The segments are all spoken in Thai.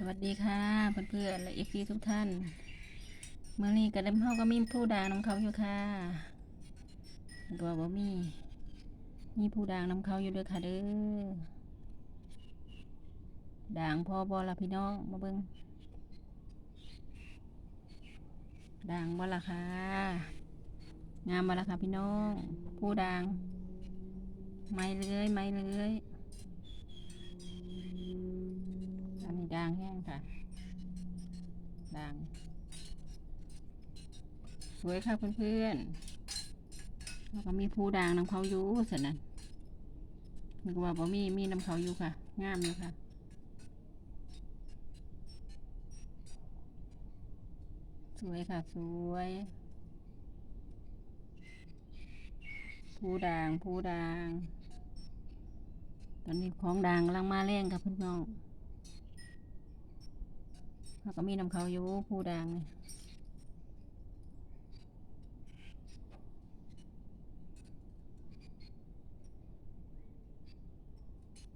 สวัสดีค่ะเพื่อนๆและเอฟซีทุกท่าน เมื่อนี้กระเดมเฮาก็มีผู้ด่างนำเขาอยู่ค่ะตัวบ่มี มีผู้ด่างนำเขาอยู่ด้วยค่ะเด้อด่างพอบอละพี่น้องมาเบิ่งด่างบ่ละค่ะงามบ่ละค่ะพี่น้อง ผู้ด่าง ไม่เลยไม่เลย ดางแห้งค่ะดางสวยค่ะเพื่อนๆแล้วก็มีผู้ดางน้ำเขาอยู่สินะมันก็ว่าบ่มีมีน้ำเขาอยู่ค่ะ งามอยู่ค่ะสวยค่ะ สวยผู้ด่างผู้ด่าง ตอนนี้ของด่างกำลังมาแรงค่ะเพื่อนน้อง แล้วก็มีนำเขาอยู่ผู้ดังนี่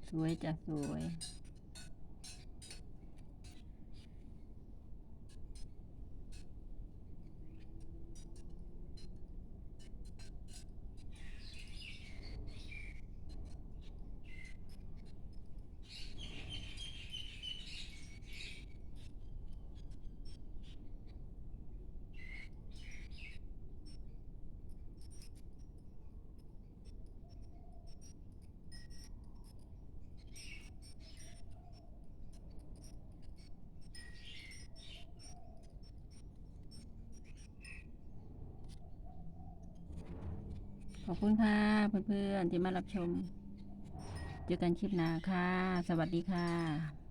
สวยจ้ะสวย ขอบคุณค่ะเพื่อนๆที่มารับชม เจอกันคลิปหน้าค่ะ สวัสดีค่ะ